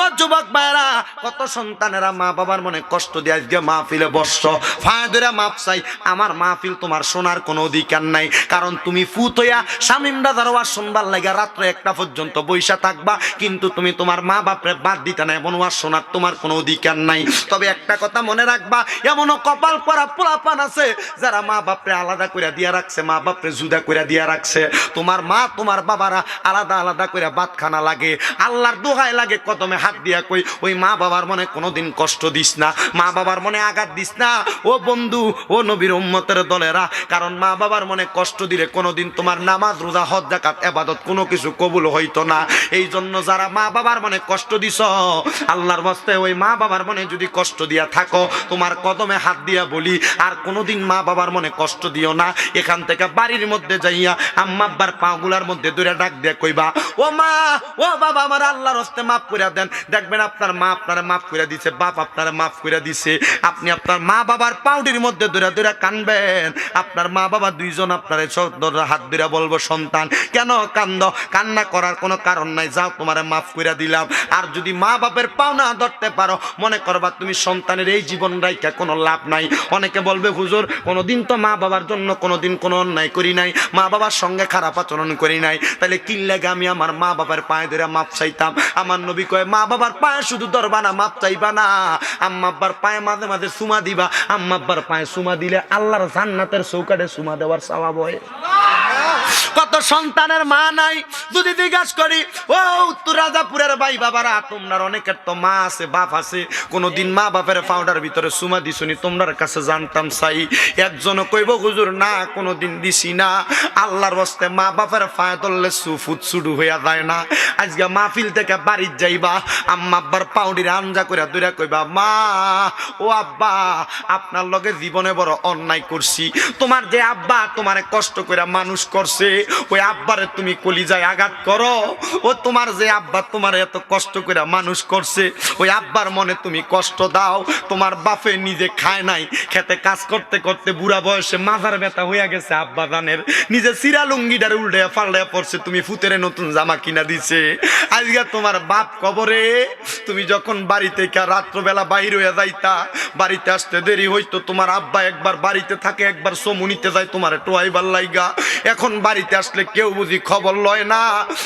ও যুবক ভাইরা কত সন্তানেরা মা বাবার মনে কষ্ট দিয়ে আজকে মাহফিলে বসছ। ফায়দরা মাপ চাই, আমার মাহফিল তোমার শোনার কোনো অধিকার নাই। কারণ তুমি ফুত হইয়া স্বামীম দাদার ওয়াজ শুনবার লাগা রাত্রে একটা পর্যন্ত বৈশা থাকবা, কিন্তু তুমি তোমার মা বাপরে বাদ দিতে না এমন ওয়াজ শোনার তোমার কোনো অধিকার নাই। তবে একটা কথা মনে রাখবা, এমনও কপাল পরা পোলাপান আছে, যারা মা বাপরে আলাদা করে দিয়া রাখছে, মা বাপরে জুদা করে দিয়া রাখছে। তোমার মা, তোমার বাবারা আলাদা আলাদা করে ভাত খানা লাগে, আল্লাহর দোহাই লাগে কদমে হাত দিয়া কই, ওই মা বাবার মনে কোনোদিন কষ্ট দিস না, মা বাবার মনে আঘাত দিস না। ও বন্ধু, ও নবীর উম্মতের দলেরা, কারণ মা বাবার মনে কষ্ট দিলে কোনোদিন তোমার নামাজ, রোজা, হজ জাকাত এবাদত কোনো কিছু কবুল হইতো না। এই জন্য যারা মা বাবার মনে কষ্ট দিছ আল্লাহর বস্তে ওই মা বাবার মনে যদি কষ্ট দিয়া থাকো, তোমার কদমে হাত দিয়া বলি, আর কোনোদিন মা বাবার মনে কষ্ট দিও না। এখান থেকে বাড়ির মধ্যে যাইয়া আম্মা আব্বার পাগুলার মধ্যে দূরে ডাক দিয়া কইবা, ও মা, ও বাবা, আমার আল্লাহর হস্তে মাফ করিয়া দেন। দেখবেন আপনার মা আপনার মাফ করে দিছে, বাপ আপনার মাফ করে দিছে। আপনি আপনার মা বাবার পাউডির মধ্যে দূরে দূরে কানবেন। আপনার মা বাবা দুইজন আপনার হাত ধরে বলব, সন্তান, কেন কান্দ? কান্না করার কোনো কারণ নাই, যাও তোমার মাফ করে দিলাম। আর যদি মা বাপের পাওনা ধরতে পারো, মনে করবা তুমি সন্তানের এই জীবন রাইকা কোনো লাভ নাই। অনেকে বলবে, হুজুর, কোনোদিন তো মা বাবার জন্য কোনোদিন কোনো অন্যায় করি নাই। মা বাবার সঙ্গে খারাপ আচরণ করি নাই। তাহলে কি আমি আমার মা বাবার পায়ে ধরে মাপ চাইতাম? আমার নবী কয়, মা বাবার পায়ে শুধু ধরবা না, মাপ চাইবা না। আম্মা আব্বার পায়ে মাঝে মাঝে সুমা দিবা। আম্মা আব্বার পায়ে সুমা দিলে আল্লাহর জান্নাতের চৌকাটে সুমা দেওয়ার স্বভাব হয়। কত সন্তানের মা নাই, যদি জিজ্ঞাসা করি, ও উত্তর রাজাপুরের ভাই বাবারা, তোমরা অনেকের তো মা আছে, বাপ আছে। কোনোদিন মা বাপের পাউডার ভিতরে সুমা দিছনি তোমরার কাছে জানতাম চাই। একজন কইব, হুজুর, না, কোনোদিন দিছি না। আল্লাহর বস্তে মা বাপের ফায় ধরলে সুফুত শুরু হইয়া যায় না। আজকে মাহফিল থেকে বাড়ির যাইবা আম্মা আব্বার পাউডির আঞ্জা করে দূরে কইবা, মা, ও আব্বা, আপনার লগে জীবনে বড় অন্যায় করছি। তোমার যে আব্বা তোমারে কষ্ট করে মানুষ করছে, ওই আব্বারে তুমি কলিজায় আঘাত করো। ও তোমার যে আব্বা তোমার এত কষ্ট করে মানুষ করছে, ওই আব্বার মনে তুমি কষ্ট দাও। তোমার বাপে নিজে খায় নাই, খেতে কাজ করতে করতে বুড়া বয়সে মাথার ব্যথা হইয়া গেছে, আব্বা দানের নিজে সিরা লুঙ্গিটার উল্টে ফাল্ডে পড়ছে তুমি ফুতেরে নতুন জামা কিনা দিছে। আজকে তোমার বাপ কবরে তুমি যখন বাড়ি থেকে রাত্রবেলা বাইর হয়ে যাইতা, বাড়িতে আসতে দেরি হইতো, তোমার আব্বা একবার বাড়িতে থাকে, একবার সমুনিতে যায়, তোমার টোয়াইবার লাইগা। এখন বাড়িতে আসলে কেউ বুঝি খবর লয় না।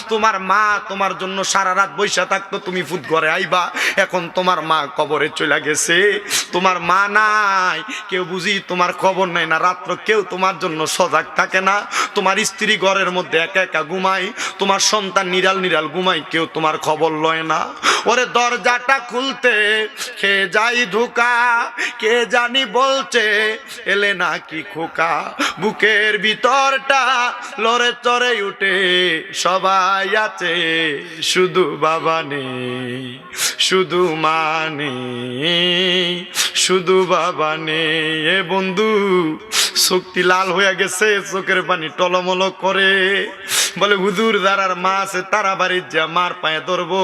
তোমার মা তোমার জন্য সারা রাত বৈশা থাকতো, তুমি ফুট ঘরে আইবা। এখন তোমার মা কবরে চলে গেছে। তোমার মা নাই, কেউ বুঝি তোমার খবর নেয় না। রাত্র কেউ তোমার জন্য সজাগ থাকে না। তোমার স্ত্রী ঘরের মধ্যে একা একা ঘুমায়। তোমার সন্তান নিরাল নিরাল ঘুমায়, কেউ তোমার খবর লয় না। ওরে দরজাটা খুলতে খেয়ে যাই ধোকা, কে জানি বলছে, এলে নাকি খোকা। বুকের ভিতরটা লড়ে চড়ে উঠে, সবাই আছে, শুধু বাবা নেই, শুধু মা নেই, শুধু বাবা নেই। এ বন্ধু, শক্তি লাল হয়ে গেছে, চোখের পানি টলমল করে। বলে, হুজুর যারার মা আছে, তারা বাড়ির যে মার পায়ে ধরবো।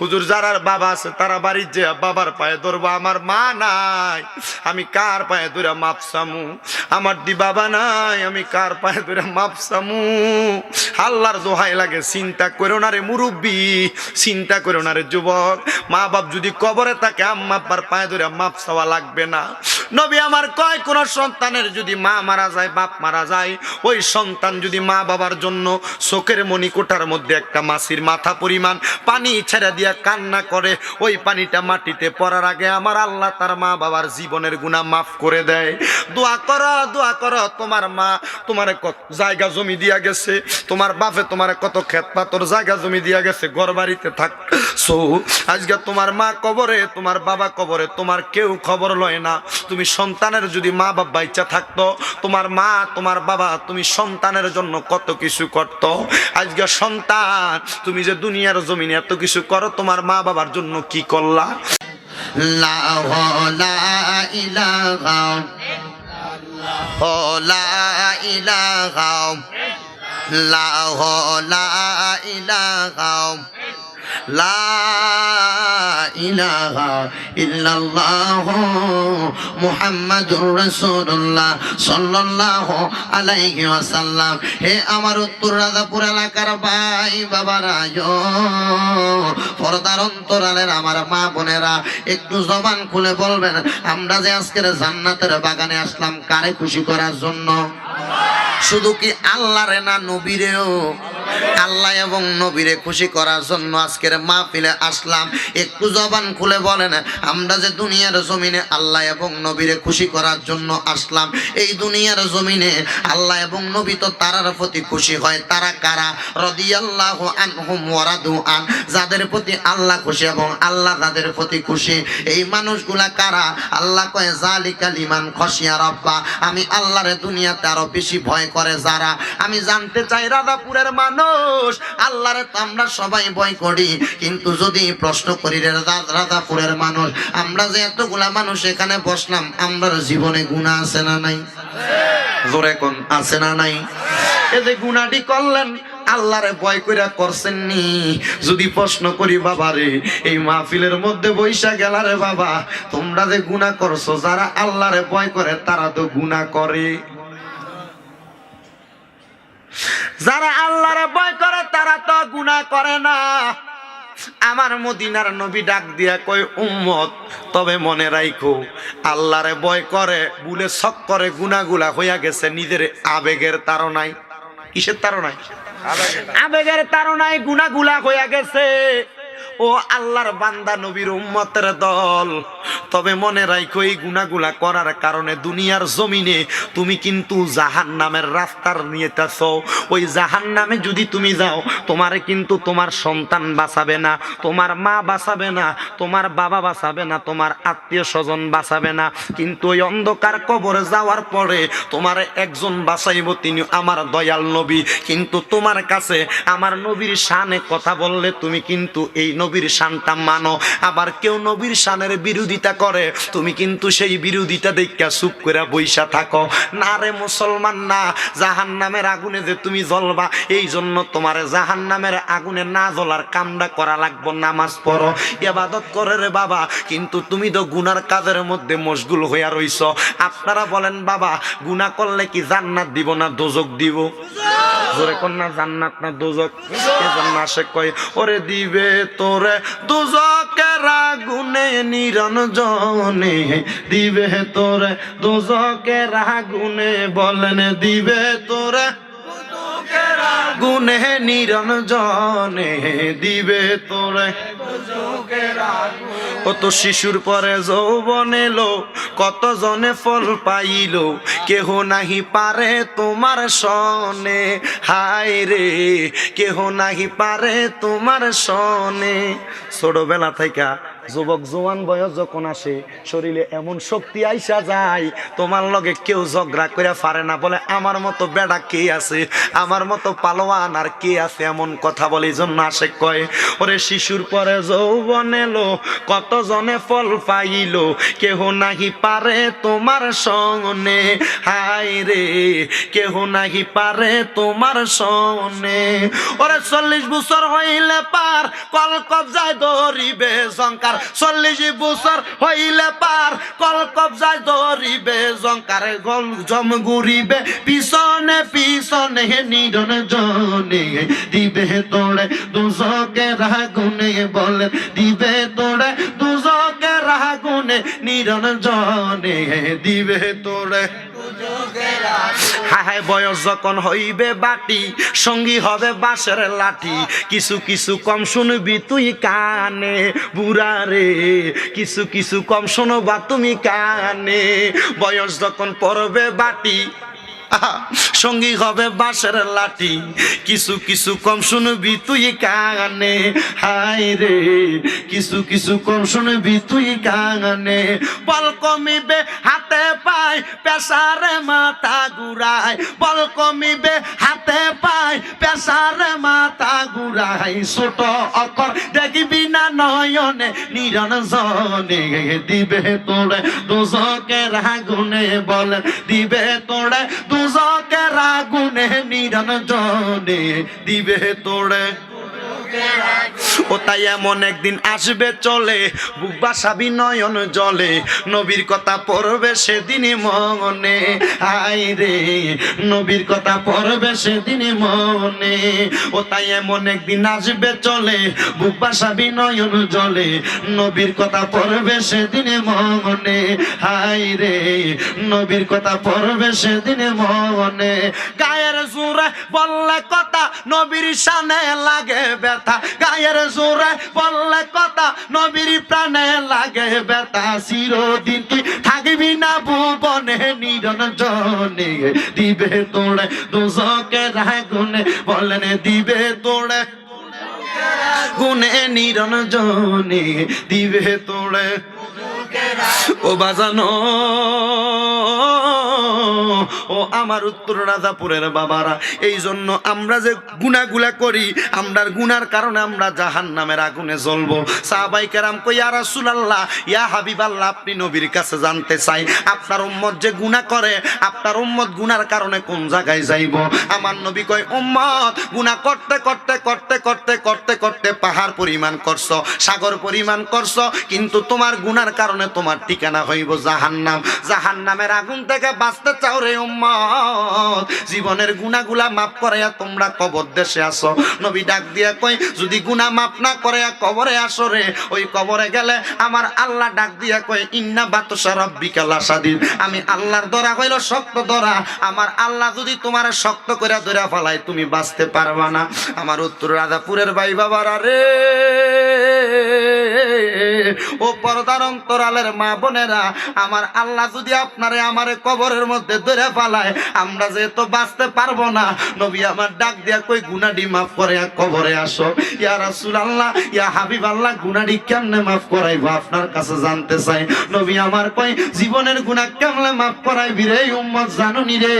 হুজুর, যারার বাবা আছে, তারা বাড়ির যে বাবার পায়ে ধরবো। আমার মা নাই, আমি কার পায়ে ধরে মাপ সামু আমার দি বাবা নাই, আমি কার পায়ে ধরে মাপ সামু আল্লাহর দোহাই লাগে, চিন্তা করো না রে মুরব্বী, চিন্তা করো না রে যুবক। মা বাপ যদি কবরে থাকে, আম্মা আব্বার পায়ে ধরে মাপ চাওয়া লাগবে না। নবী আমার কয়, কোন সন্তানের যদি মা মারা যায়, বাপ মারা যায়, ওই সন্তান যদি মা বাবার জন্য চোখের মণিকোটার মধ্যে একটা মাছির মাথা পরিমাণ, পানি ছেড়ে দিয়া কান্না করে। ওই পানিটা মাটিতে পড়ার আগে আমার আল্লাহ তার মা বাবার জীবনের গুণা মাফ করে দেয়। দোয়া করো দোয়া করো, তোমার মা তোমার কত জায়গা জমি দিয়া গেছে, তোমার বাপে তোমার কত ক্ষেত পাতর জায়গা জমি দিয়া গেছে ঘর বাড়িতে থাক। সো, আজকে তোমার মা কবরে, তোমার বাবা কবরে, তোমার কেউ খবর লয় না। তুমি সন্তানের যদি মা বাবা ইচ্ছা থাকতো, তোমার মা, তোমার বাবা, তুমি সন্তানের জন্য কত কিছু করতো। আজকে সন্তান, তুমি যে দুনিয়ার জমিনে এত কিছু করো, তোমার মা বাবার জন্য কি করলা? লা লা আমার মা বোনেরা, একটু জবান খুলে বলবেন, আমরা যে আজকের জান্নাতের বাগানে আসলাম, কারে খুশি করার জন্য? শুধু কি আল্লাহরে না নবীরেও? আল্লাহ এবং নবীরে খুশি করার জন্য আজকের মাহফিলে আসলাম। একটু জবান খুলে বলেন, আমরা যে দুনিয়ার জমিনে আল্লাহ এবং নবীরে খুশি করার জন্য আসলাম, এই দুনিয়ার জমিনে আল্লাহ এবং নবী তো তারার প্রতি খুশি হয়। তারা কারা? রদিয়াল্লাহু আনহুম ওয়ারাদু আন। যাদের প্রতি আল্লাহ খুশি এবং আল্লাহ তাদের প্রতি খুশি। এই মানুষগুলা কারা? আল্লাহ কয় জালিকা লিমান খসিয়া রব্বা। আমি আল্লাহরে দুনিয়াতে আরও বেশি ভয় করে যারা। আমি জানতে চাই রাধাপুরের মানুষ, আল্লাহরে তো আমরা সবাই ভয় করি। কিন্তু যদি প্রশ্ন করি, রে রাধাপুরের মানুষ, আমরা যে এতগুলা মানুষ এখানে বসলাম আমরা জীবনে গুণা আছে না নাই? জোরে কোন, আছে না নাই? গুণাটি করলেন, আল্লাহরে ভয় করছেন নি যদি প্রশ্ন করি বাবারে এই মাহফিলের মধ্যে বৈশা গেলারে বাবা, তোমরা যে গুণা করছ, যারা আল্লাহরে ভয় করে, তারা তো গুণা করে। যারা আল্লাহরে ভয় করে, তারা তো গুণা করে না। আমার মদিনার নবী ডাক দিয়া কয় উম্মত তবে মনে রাখো আল্লাহরে বয় করে বুলে শক করে গুনাগুলা হইয়া গেছে নিজের আবেগের তার নাই কিসের তার নাই আবেগের তার নাই গুনাগুলা হইয়া গেছে। ও আল্লাহর বান্দা নবীর উম্মতের দল। তবে মনে রাখো এই গুনাগুলা করার কারণে দুনিয়ার জমিনে তুমি কিন্তু জাহান নামের রাস্তার নিয়েতেছ। ওই জাহান নামে যদি তুমি যাও, তোমারে কিন্তু তোমার সন্তান বাঁচাবে না, তোমার মা বাঁচাবে না, তোমার বাবা বাঁচাবে না, তোমার আত্মীয় স্বজন বাঁচাবে না। কিন্তু ওই অন্ধকার কবরে যাওয়ার পরে তোমার একজন বাঁচাইব তিনি আমার দয়াল নবী। কিন্তু তোমার কাছে আমার নবীর শানে কথা বললে তুমি কিন্তু এই নবীর শানটা মানো। আবার কেউ নবীর শানের বিরোধিতা করে তুমি কিন্তু সেই বিরোধিতা দেখা চুপ করে বইসা থাকো। না রে মুসলমান না জাহান নামের আগুনে যে তুমি জ্বলবা এই জন্য তোমার জাহান নামের আগুনে না জ্বলার কামটা করা লাগবো নামাজ পড়ো। এবাদত করে রে বাবা কিন্তু তুমি তো গুনার কাজের মধ্যে মশগুল হইয়া রইছ। আপনারা বলেন বাবা গুনাহ করলে কি জান্নাত দিব না দোজক দিব? জোরে কন্যা জান্নাত না দোজক? এজন্য আসে কয়? ওরে দিবে তোরে দোজকের আগুনে নিরঞ্জনে। দিবে তোরে দোজকের আগুনে বলেন দিবে তোরে গুনে নিরঞ্জনে দিবে তোরে। কত শিশুর পরে যৌবন এলো কত জনে ফল পাইল, কেহ নাহি পারে তোমার সনে হায় রে, কেহ নাহি পারে তোমার সনে ছোটবেলা থেকে যুবক জোয়ান বয়স যখন আসে, শরীরে এমন শক্তি আইসা যায়, তোমার লগে কেউ ঝগড়া করে পারে না, বলে, আমার মতো বেড়া কে আছে? আমার মতো পালোয়ান আর কে আছে? এমন কথা বলে জন্য আসে কয়, ওরে শিশুর পরে যৌবন এলো কত জনে ফল পাইল? কেহ নাহি পারে তোমার সনে হায় রে, কেহ নাহি পারে তোমার সনে ওরে চল্লিশ বছর হইলে পার কল কবজায় ধরিবে জঙ্কার চল্লিশ বছর হইলে পার। কল কবজায় ধরিবে জঙ্কার গল জম ঘুরিবে পিছনে পিছনে নিরন জনে, দিবে তোড়ে, দুজকে রাগুনে বলে, দিবে তোড়ে, দুজকে রাগুনে নিরন জনে, দিবে তোড়ে। হায় হায় বয়স যখন হইবে বাটি, সঙ্গী হবে বাঁশের লাঠি। কিছু কিছু কম শুনবি তুই কানে, বুড়া রে। কিছু কিছু কম শোনবা তুমি কানে। বয়স যখন পড়বে বাটি সঙ্গী হবে বাঁশের লাঠি। কিছু কিছু কম শুনবি তুই কানে। হাই রে, কিছু কিছু কম শুনবি তুই কানে। বল কমিবে হাতে পায় পেশারে মাথা ঘুরায়। বল কমিবে হাতে পায় পেশারে মাথা ঘুরাই ছোট অকর দেখবি না নয়নে নিরঞ্জনে দিবে তোরে। দুজকের আগুনে বলে, দিবে তোরে দুজকের আগুনে নিরঞ্জনে দিবে তোরে ও তাই এমন একদিন আসবে চলে, বুক বাসাবি নয়ন জলে, নবীর কথা পড়বে সেদিনই মনে। আই রে, নবীর কথা পড়বে সেদিনই মনে। ও তাই এমন একদিন আসবে চলে, বুক বাসাবি নয়ন জলে, নবীর কথা পড়বে সেদিনে মনে। হাই রে, নবীর কথা পড়বে সেদিনে মনে। গায়ের জোরে বললে কথা, নবীর শানে লাগে ব্যথা। গায়ের জোরে বললে কথা, নবীর প্রাণে লাগে ব্যথা, চিরদিন তুই থাকবি না ভুবনে? নিরঞ্জনে দিবে তোড়ে দুজকে রাগুনে বলেন দিবে তোড়ে। গুনে নিরঞ্জনে দিবে তোড়ে। ও বাজানো আমার উত্তর রাজাপুরের বাবারা। এই জন্য আমরা যে গুনাগুলা করি, আমরার গুনার কারণে আমরা জাহান নামের আগুনে জ্বলবো। সাহাবাই কেরাম কই, ইয়া রাসূলুল্লাহ, ইয়া হাবিবাল্লাহ, আপনি নবীর কাছে জানতে চাই, আপনার উম্মত যে গুনাহ করে, আপনার উম্মত গুনার কারণে কোন জায়গায় যাইব? আমার নবী কয়, উম্মত গুনাহ করতে করতে করতে করতে করতে করতে পাহাড় পরিমাণ করছ, সাগর পরিমাণ করছ, কিন্তু তোমার গুনার কারণে তোমার ঠিকানা হইব জাহান্নাম। জাহান্নামের আগুন থেকে বাঁচতে চাও রে উম্মত। জীবনের গুনাহগুলা মাফ করাইয়া তোমরা কবর দেশে আসো। নবী ডাক দিয়া কই যদি গুনাহ মাফ না করে কবরে আসো রে, ওই কবরে গেলে আমার আল্লাহ ডাক দিয়া কই ইন্না বাতসা রাব্বিকা লাসাদিন আমি আল্লাহর দরা হইল শক্ত দরা। আমার আল্লাহ যদি তোমার শক্ত করে ধরা ফেলায়, তুমি বাঁচতে পারবা না। আমার উত্তর, রাজাপুরের ভাই বাবারা রে। ও পর্দার অন্তরালের মা বোনেরা, আমার আল্লাহ যদি আপনারে আমারে কবরের মধ্যে ধরে ফেলায়, আমরা যেহেতু বাঁচতে পারব না, নবী আমার ডাক দিয়া কই গুনাডি মাফ করে, কবরে আসো। ইয়া রাসূল আল্লাহ ইয়া হাবিব আল্লাহ গুনাডি কেমনে মাফ করাইবো? আপনার কাছে জানতে চাই। নবী আমার কই, জীবনের গুনাহ কেমনে মাফ করাইবি রে, উম্মত জানুনি রে?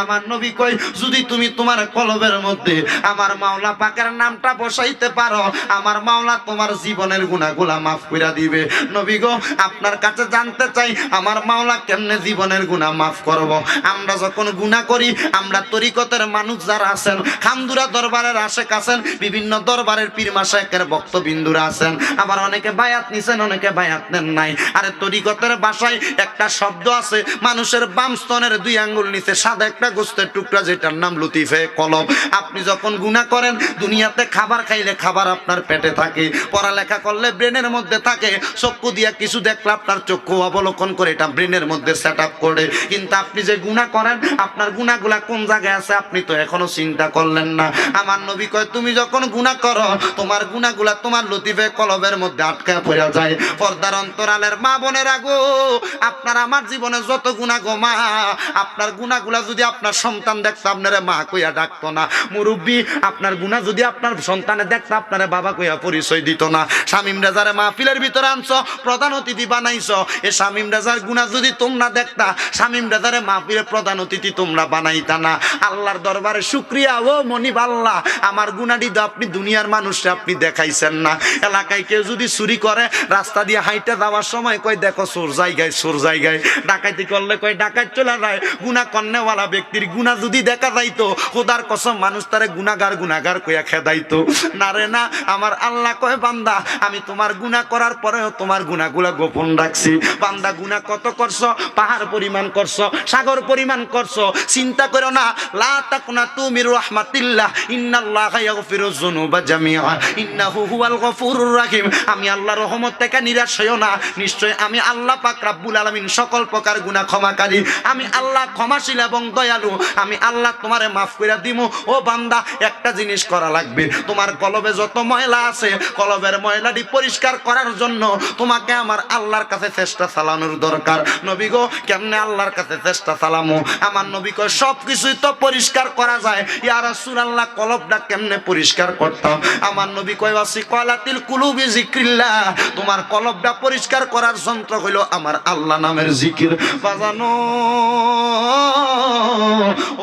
আমার নবী কই, যদি তুমি তোমার কলবের মধ্যে আমার মাওলা পাকের নামটা বসাইতে পারো, আমার মাওলা তোমার জীবনের গুনাহগুলা মাফ কইরা দিবে। নবী গো, আপনার কাছে জানতে চাই, আমার মাওলা কেমনে জীবনের গুনাহ মাফ করব? আমরা যখন গুনাহ করি, আমরা তরিকতের মানুষ যারা আছেন, খামদুরা দরবারের আশেক আছেন, বিভিন্ন দরবারের পীর মাসায়েকের বক্তবিন্দুরা আছেন। আবার অনেকে বায়াত নিছেন, অনেকে বায়াত নেন নাই। আরে তরিকতের ভাষায় একটা শব্দ আছে, মানুষের বাম স্তনের দুই আঙ্গুল নিচে সাদা একটা গোস্তের টুকরা, যেটার নাম লুতিফে কলম আপনি যখন গুনাহ করেন, দুনিয়াতে খাবার খাইলে খাবার আপনার পেটে থাকে পড়ালেখা করলে ব্রেনের মধ্যে থাকে, চক্ষু দিয়া কিছু দেখলে আপনার চক্ষু অবলোকন করে, এটা ব্রেনের মধ্যে সেট আপ করে। কিন্তু আপনি যে গুনাহ করেন, আপনার গুনাহগুলা কোন জায়গায় আছে আপনি তো এখনও চিন্তা করলেন না। আমার নবী কয়, তুমি যখন গুনাহ করো, তোমার গুনাহগুলা তোমার লতিফে কলবের মধ্যে আটকায় পড়ে যায়। পর্দার অন্তরালের মা বোনেরা গো, আপনার আমার জীবনে যত গুনাহ গো মা, আপনার গুনাহগুলা যদি আপনার সন্তান দেখতো, আপনারে মা কইয়া ডাকতো না। মুরব্বী, আপনার গুনাহ যদি আপনার সন্তানে দেখতো, আপনারে বাবা কইয়া পরিচয় দিত না। শামিম রেজারে মাহফিলের ভিতরে আনছো, প্রধান অতিথি বানাইছো। এ শামিম রেজার গুনাহ যদি তোমরা দেখতা শামিম রেজারে মাহফিলের প্রধান অতিথি তোমরা বানাইতা না। আল্লাহর দরবারে শুক্রিয়া, ও মনিব আল্লাহ, আমার গুনাডি তো আপনি দুনিয়ার মানুষকে আপনি দেখাইছেন না। এলাকায় কেউ যদি চুরি করে, রাস্তা দিয়ে হাইটে যাওয়ার সময় কয়, দেখো সোর জায়গায় সোর জায়গায়। ডাকাতি করলে কয়, ডাকাত চলে যায়। গুনা কন্যাওয়ালা ব্যক্তির গুনা যদি দেখা যাইতো, খোদার কসম মানুষ তারে গুনাগার গুনাগার কইয়া খেদাইতো। না রে না, আমার আল্লাহ কয়, বান্দা আমি তোমার গুনাহ করার পরেও তোমার গুনাহগুলা গোপন রাখছি। বান্দা, গুনাহ কত করছ? পাহাড় পরিমাণ করছ, সাগর পরিমাণ করছ। চিন্তা করো না। লা তাকুনা তুমি রাহমাতিল্লাহ। ইন্নাল্লাহা ইয়াগফিরুয যুনুবা জামিআ। ইন্নাহু হুয়াল গফুরুর রাহিম। আমি আল্লাহর রহমত থেকে নিরাশ হইও না। নিশ্চয় আমি আল্লাহ পাক রাব্বুল আলামিন সকল প্রকার গুনাহ ক্ষমাকারী। আমি আল্লাহ ক্ষমাশীল এবং দয়ালু। আমি আল্লাহ তোমারে মাফ করে দিমু। ও বান্দা, একটা জিনিস করা লাগবে। তোমার কলবে যত ময়লা আছে, কলবের ময়লাটি পরিষ্কার করার জন্য তোমাকে আমার আল্লাহর কাছে চেষ্টা চালানোর দরকার। নবী গো, কেমনে আল্লাহর কাছে চেষ্টা চালামো? আমার নবী কয় সব কিছুই তো পরিষ্কার করা যায়। ইয়া রাসূলুল্লাহ কলবটা কেমনে পরিষ্কার করতাম? আমার নবী কয়, ওয়াসি কলাতিল কুলুবি জিক্রিল্লাহ তোমার কলবটা পরিষ্কার করার যন্ত্র হইল আমার আল্লাহ নামের জিকির। বাজানো,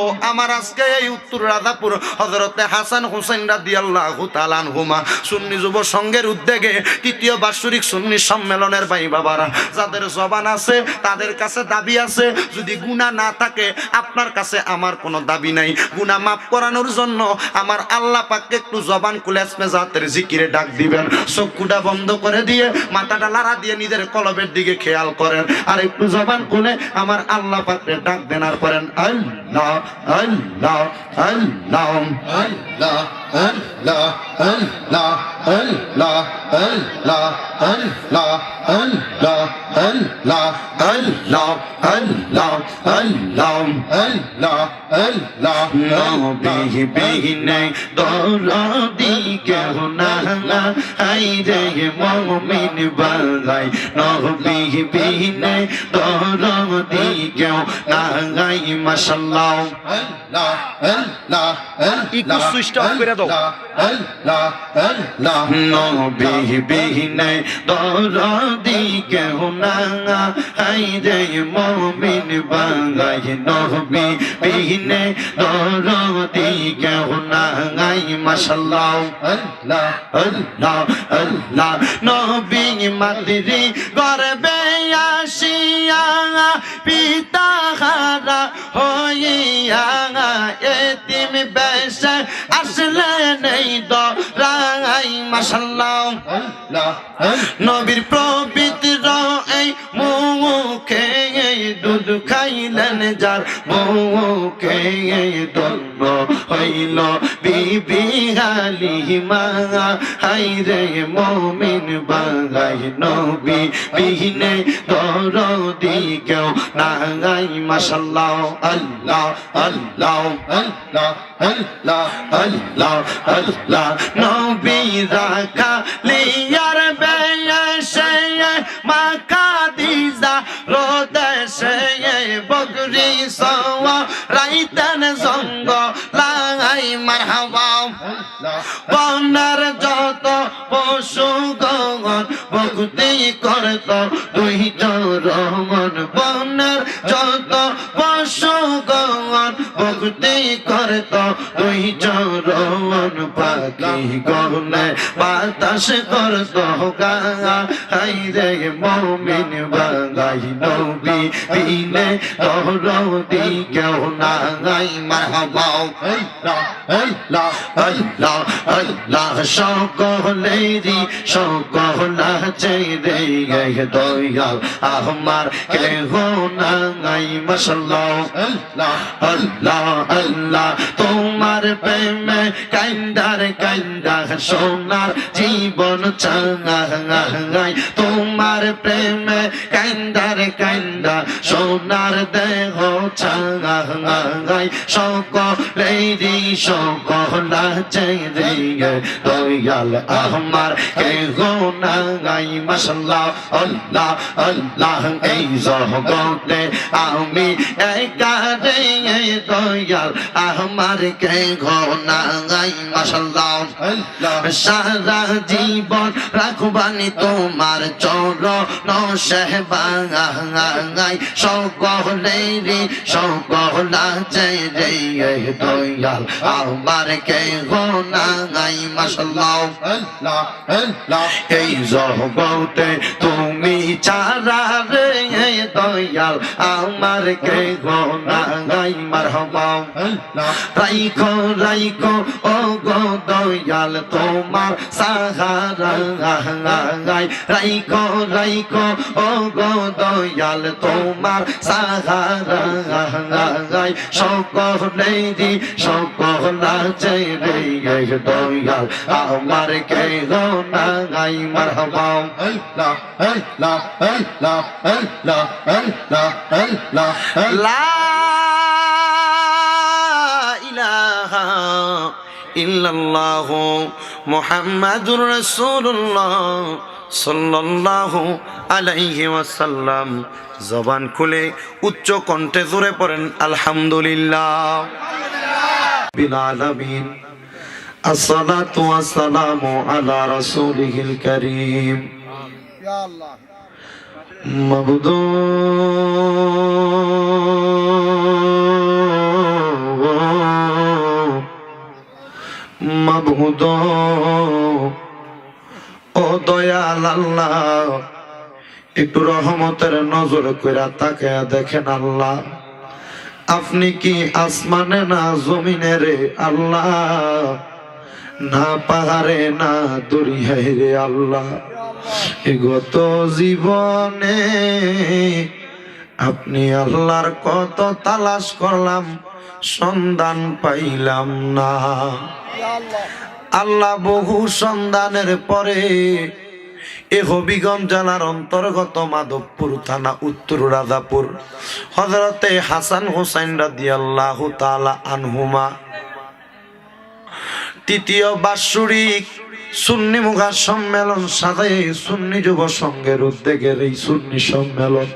ও আমার আজকে এই উত্তর রাধাপুর হজরতে হাসান হুসেন রাদি আল্লাহ হুমা সুন্নি যুব সংঘের উদ্যোগ তৃতীয় বার্ষিক সুন্নি সম্মেলনের ভাই বাবারা, যাদের জবান আছে, তাদের কাছে দাবি আছে, যদি গুণা না থাকে, আপনার কাছে আমার কোনো দাবি নাই। গুণা মাফ করানোর জন্য আমার আল্লাহ পাককে একটু জবান খুলে জাতের জিকিরে ডাক দিবেন। চক্ষুটা বন্ধ করে দিয়ে মাথাটা লাড়া দিয়ে নিজের কলবের দিকে খেয়াল করেন। আর একটু জবান খুলে আমার আল্লাহ পাককে ডাক দেন আর করেন আল্লাহ আল্লাহ আল্লাহ আল্লাহ Allah, Allah, Allah, Allah, Allah, Allah, Allah, Allah, আল্লাহ আল্লাহ আল্লাহ Allah, Allah, নবী বিনে দরদি কেহ না আই রে মমিন বাগাই নবী বিনে দরদি কেহ না গাই মাশাল্লাহ Allah, Allah, একটু সুইচটা অফ করে দাও। বিনে দরদি কেহ না আই রে মমিন বাগাই নবী বিনে দরদি কেহ না গাই মাশাল্লাহ Allah, আল্লাহ আল্লাহ নবী মাতৃ গর্বে আসিয়া পিতা হারা হইয়া এতিম বেশে নেই দরাই Allah, নবীর পবিত্র এই মুখে দুধ খাইলেন যার মুখে দুধ হইল। বিবি হালিমা হাই রে মমিন বাগাই নবী বিহীনে দরদি কেউ নাগাই মাশাল্লাহ আল্লাহ আল্লাহ Allah, Allah, আল্লাহ আল্লাহ। নবী রাখা লিয়ার বেয়েশে মাকা বনার যত পশু গগন ভক্তি করত দুই চরমন বনার যত পশু গগন ভক্তি করত দুই মন পাখি গলে, বাতাস করত গাঙা হাই রে মমিন বাঙাই নবী পিলে তোর দি কেউ না। গাই মারহাবাও সকলেরি সকল রে দয়াল। কেহ না গাই আল্লাহ আল্লাহ তোমার প্রেমে কাইন্দার কাইন্দা সোনার জীবন চাঙাই তোমার প্রেমে কাইন্দার কাইন্দা সোনার দেহ চাঙাই সকলেই রি সকলা দয়াল আমার কে গোনাগাই মশলা আল্লাহ আল্লাহ, এই জগতে আমি একা রে দয়াল আহমার কে গোনাগাই জীবন রাখবানি তোমার চর নশেবাই সকলেরই সকল রে দয়াল। আমার কে এই তুমি চারা রে দয়াল। আমার কে নাই মারহবা। Allah, রাইখো রাইখো ও গো দয়াল তোমার সাহারা রাইখো রাইখো ও গো দয়াল তোমার সাহারা সকলেরই সকল আছে রে দয়াল আমার কে নাই। মারহাবা। Allah, Allah, Allah, Allah, Allah, Allah, Allah. লা ইল্লাল্লাহু মুহাম্মাদুর রাসূলুল্লাহ সাল্লাল্লাহু আলাইহি ওয়াসাল্লাম। জবান খুলে উচ্চ কণ্ঠে জোরে পড়েন, আলহামদুলিল্লাহ। আলামিন, আসসালাতু ওয়াসসালামু আলা রাসূলিহিল কারীম। মবুদ মবুদ। ও দয়াল আল্লাহ, একটু রহমতের নজর কইরা তাকে দেখেন আল্লাহ। আপনি কি আসমানে না জমিনে রে আল্লাহ? না পাহাড়ে না দরিয়ায় রে আল্লাহ। গত জীবনে আপনি আল্লাহর কত তালাশ করলাম সন্ধান পাইলাম না। আল্লাহ বহু সন্ধানের পরে এ হবিগঞ্জ জেলার অন্তর্গত মাধবপুর থানা, উত্তর রাজাপুর হজরতে হাসান হোসাইন রাদি আল্লাহ তালা আনহুমা, তৃতীয় বাৎসরিক সুন্নি মুখা সম্মেলন সাথে সুন্নি যুব সংঘের উদ্যোগের এই সুন্নি সম্মেলন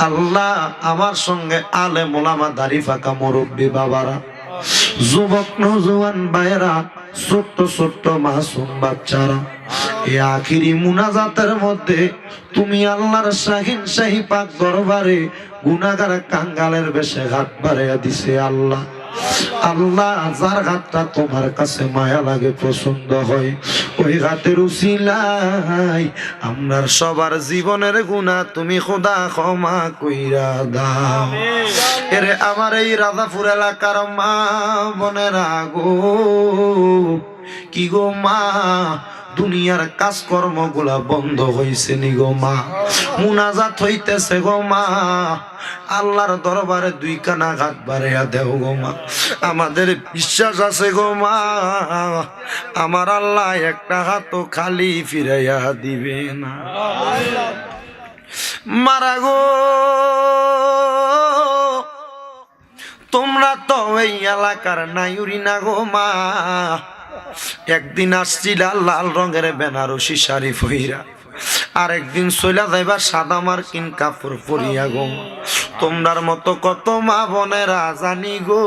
আল্লাহ আমার সঙ্গে আলে মোলামা দাড়ি ফাঁকা মুরব্বী বাবারা, যুবক নজওয়ান বাইরা ছোট্ট ছোট্ট মাসুম বাচ্চারা এই আখিরি মুনাজাতের মধ্যে তুমি আল্লাহর শাহিন শাহী পাক দরবারে গুনাগার কাঙ্গালের বেশে ঘাট বাড়াইয়া দিছে আল্লাহ। আল্লাহ যার ঘাটটা তোমার কাছে মায়া লাগে, পছন্দ হয়, ওই ঘাটের উসিলাই আমরার সবার জীবনের গুণা তুমি খোদা ক্ষমা কইরা দাও। এরে আমার এই রাধাপুর এলাকার মা বোনেরা গো, কি গো মা? দুনিয়ার কাজকর্মগুলা বন্ধ হইছে নি গো মা। মুনাজাত হইতেছে গো মা। আল্লাহর দরবারে দুই কানা ঘাট বাড়াইয়া দেও গো মা। আমাদের বিশ্বাস আছে গো মা। আমার আল্লাহ একটা হাত খালি ফিরাইয়া দিবে না। মারা গো, তোমরা তো এই এলাকার নাইউরি না গো মা। একদিন আসছিল লাল রঙের বেনারসি শাড়ি ফইরা আর একদিন চইলা যাইবা সাদা মার্কিন কাপড় পরিয়া গো। তোমরার মতো কত মা বোনেরা জানি গো।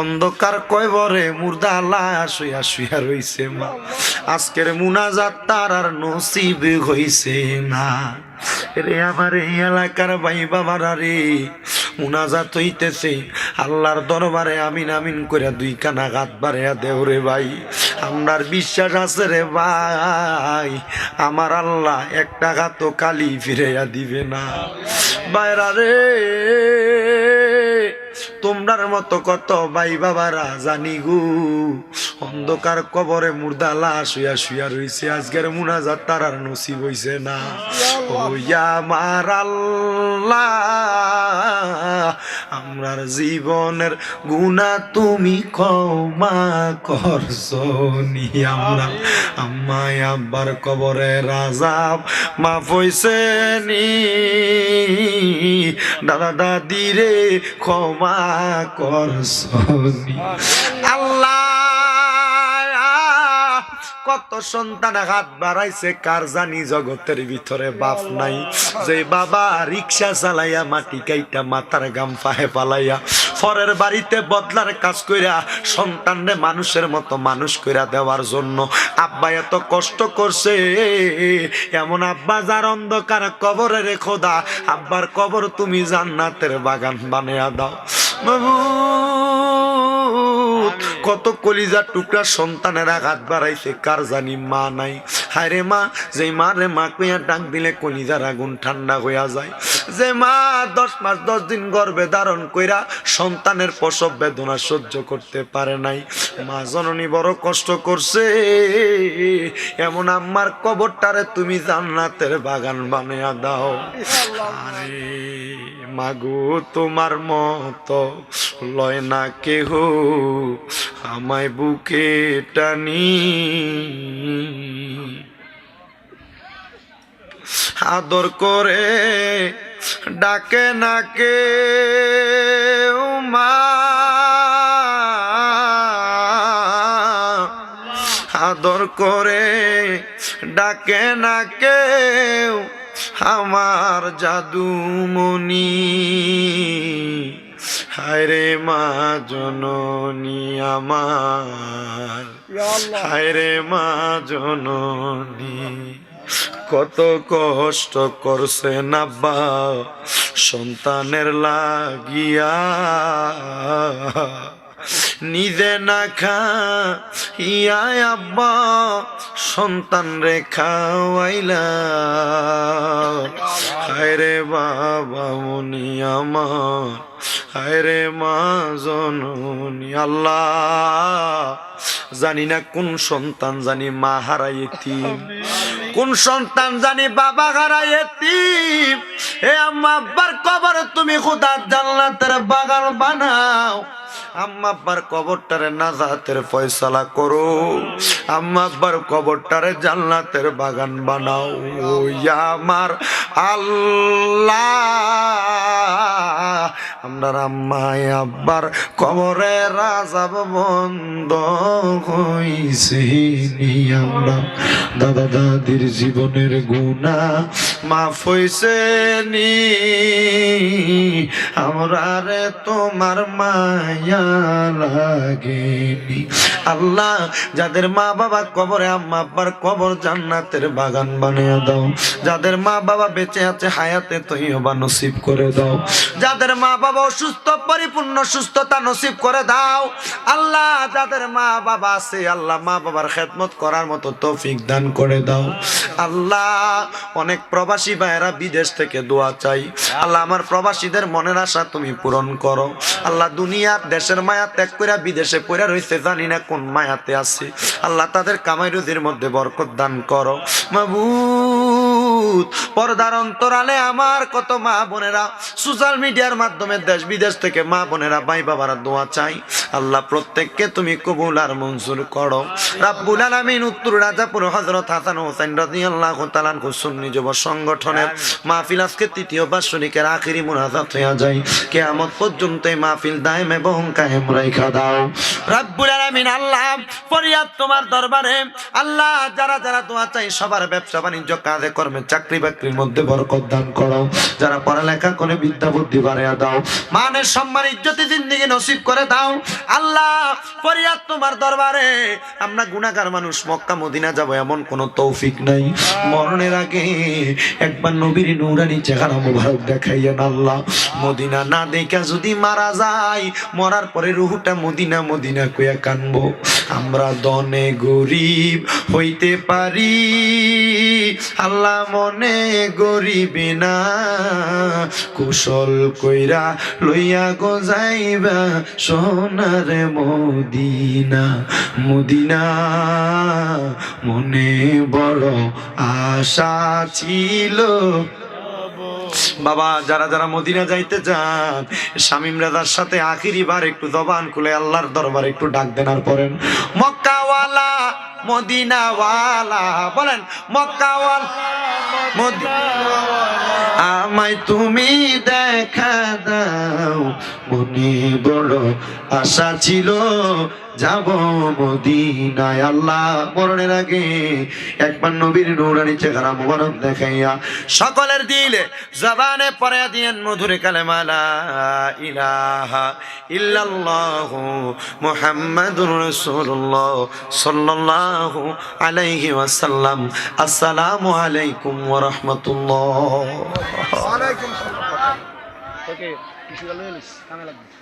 অন্ধকার কয়বরে মুর্দা লাশ হইয়া শুয়া রইছে মা। আজকের মুনাজাত তার আর নসিব হইছে না। রে আমার এই এলাকার ভাই বাবারা রে, মুনাজাত হইতেছে। আল্লাহর দরবারে আমিন আমিন করে দুই কানা গাত বাড়িয়া দেও রে ভাই। আপনার বিশ্বাস আছে রে ভাই, আমার আল্লাহ একটা টাকা তো কালি ফিরাইয়া দিবে না। বাইরা রে তোমরার মতো কত ভাই বাবারা জানি গু। অন্ধকার কবরে মুর্দা লাশ শুয়া শুয়া রইছে। আজকের মুনাজাত তার আর নসিব হইছে না। ও মার আল্লাহ। আমরার জীবনের গুণা তুমি ক্ষমা করছ নি আমরা। আম্মায় আব্বার কবরে রাজাব মাফ হইছে নি। দাদা দাদি রে ক্ষমা করছ আল্লাহ কত সন্তান হাত বাড়াইছে কার জানি জগতের ভিতরে বাপ নাই। যে বাবা রিক্সা চালাইয়া মাটি কাইটা মাথার গাম পাহে পালাইয়া ফরের বাড়িতে বদলার কাজ কইরা সন্তানরে মানুষের মতো মানুষ কইরা দেওয়ার জন্য আব্বা এত কষ্ট করছে। এমন আব্বা যার অন্ধকার কবরে রে খোদা আব্বার কবর তুমি জান্নাতের বাগান বানিয়ে দাও। মাবুদ, কত কলিজার টুকরা সন্তানের আঘাত বাড়াইছে কার জানি মা নাই। হায় রে মা যে মা রে মা কইয়া ডাক দিলে কলিজার আগুন ঠান্ডা হইয়া যায়। যে মা দশ মাস দশ দিন গর্ভে ধারণ কইরা সন্তানের প্রসব বেদনা সহ্য করতে পারে নাই। মা জননী বড় কষ্ট করছে। এমন আম্মার কবরটারে তুমি জান্নাতের বাগান বানিয়ে দাও। আরে মাগো, তোমার মত লয় না কেহ, আমায় বুকে টানি। আদর করে ডাকে না কে মা। আদর করে ডাকে না কেউ আমার জাদুমণি। হায়রে মা জননী আমার। হায়রে মা জননী কত কষ্ট করছে নাব্বা সন্তানের লাগিয়া। নিজে না খা ইয়া আব্বা সন্তান রে খাওয়াইলা। রে বাবা মনি আমার হায় রে মা জননী আল্লাহ। জানি না কোন সন্তান জানি মা হারাইতি কোন সন্তান জানি বাবা হারাইতি এ আম্মা আব্বার কবর তুমি খুদার জান্নাতের বাগান বানাও। আম্মা আব্বার কবরটারে নাজাতের ফয়সালা করো। আম্মা আব্বার কবরটারে জান্নাতের বাগান বানাও। ইয়া আমার আল্লাহ। আমরা আম্মাই আব্বার কবরে রাজাব বন্ধ হইছে আমরা। দাদা দাদির জীবনের গুণা মাফ হইছে নি। আমরা রে তোমার মায়া লাগেনি। আল্লাহ, যাদের মা বাবা কবরে, আম্মা আব্বার কবর জান্নাতের বাগান বানিয়ে দাও। যাদের মা বাবা বেঁচে আছে, হায়াতে তৈবা নসিব করে দাও। যাদের মা বাবা অসুস্থ, পরিপূর্ণ সুস্থতা নসিব করে দাও। আল্লাহ যাদের মা বাবা আছে, আল্লাহ মা বাবার খেদমত করার মতো তৌফিক দান করে দাও। আল্লাহ, অনেক প্রবাসী ভাইয়েরা বিদেশ থেকে দোয়া চাই। আল্লাহ, আমার প্রবাসীদের মনের আশা তুমি পূরণ করো। আল্লাহ, দুনিয়ার দেশের মায়া ত্যাগ করে বিদেশে পড়ে রয়েছে জানি না কোন মায়াতে আছে। আল্লাহ, তাদের কামাই রুজির মধ্যে বরকত দান করো। মাবুদ পর্দার অন্তরালে আমার কত মা বোনেরা। সোশ্যাল মিডিয়ার মাধ্যমে দেশ বিদেশ থেকে মা বোনেরা, ভাই বাবারা দোয়া চাই। আল্লাহ প্রত্যেককে তুমি কবুল আর মঞ্জুর করো। রাব্বুল আলামিন উত্তর রাজাপুর হযরত হাসান হোসেন রাদিয়াল্লাহু তাআলা সুন্নি যুব সংগঠনের মাহফিল আজকে তৃতীয় বাৎসরিকের আখেরি মুনাজাত হয়ে যায়। কিয়ামত পর্যন্ত এই মাহফিল দায়েম এবং কায়েম রাইখা দাও। রাব্বুল আলামিন আল্লাহ ফরিয়াদ তোমার দরবারে। আল্লাহ যারা যারা দোয়া চাই সবার ব্যবসা বাণিজ্য কাজে কর্মে চাকরি বাকরির মধ্যে বরকত দান করো। যারা পড়ালেখা করে বিদ্যা বুদ্ধি বাড়িয়ে দাও, মানের সম্মান, ইজ্জতি জিন্দিগি নসিব করে দাও। আল্লাহ, ফরিয়াদ তোমার দরবারে। আমরা গুণাগার মানুষ, মক্কা, মদিনা যাব, এমন কোনো তৌফিক নাই। মরণের আগে একবার নবীর নৌরানি চেহারা মুবারক দেখাইয়েন আল্লাহ। মদিনা না দেখা যদি মারা যায়, মরার পরে রুহুটা মদিনা মদিনা কইয়া কানবো। আমরা দনে গরিব হইতে পারি। আল্লাহ মনে গরিবি না। কুশল কইরা লইয়া যাইবা সোনার মদিনা। মদিনা মনে বড় আশা ছিল। বাবা, যারা যারা মদিনা যাইতে চান, শামিম রাজার সাথে আখিরি বার একটু জবান খুলে আল্লাহর দরবার একটু ডাক দেনার পরেন মক্কাওয়ালা, মদিনাওয়ালা, বলেন, মক্কাওয়ালা আমায় তুমি দেখা দাও। মনে বড় আশা ছিল যাব মদিনায়, আল্লাহ মরণের আগে একবার নবীর নৌরানি চেহারা মোবারক দেখাইয়া সকলের দিলে জবানে পরে দিয়েন মধুরে কালেমালা ইলাহা ইল্লাল্লাহ মুহাম্মাদুর রাসূলুল্লাহ সাল্লাল্লাহু আলাইহি ওয়াসাল্লাম। আসসালামু আলাইকুম ওয়া রাহমাতুল্লাহ। ওয়ালাইকুম সালাম। ওকে, কিছু লাগবে।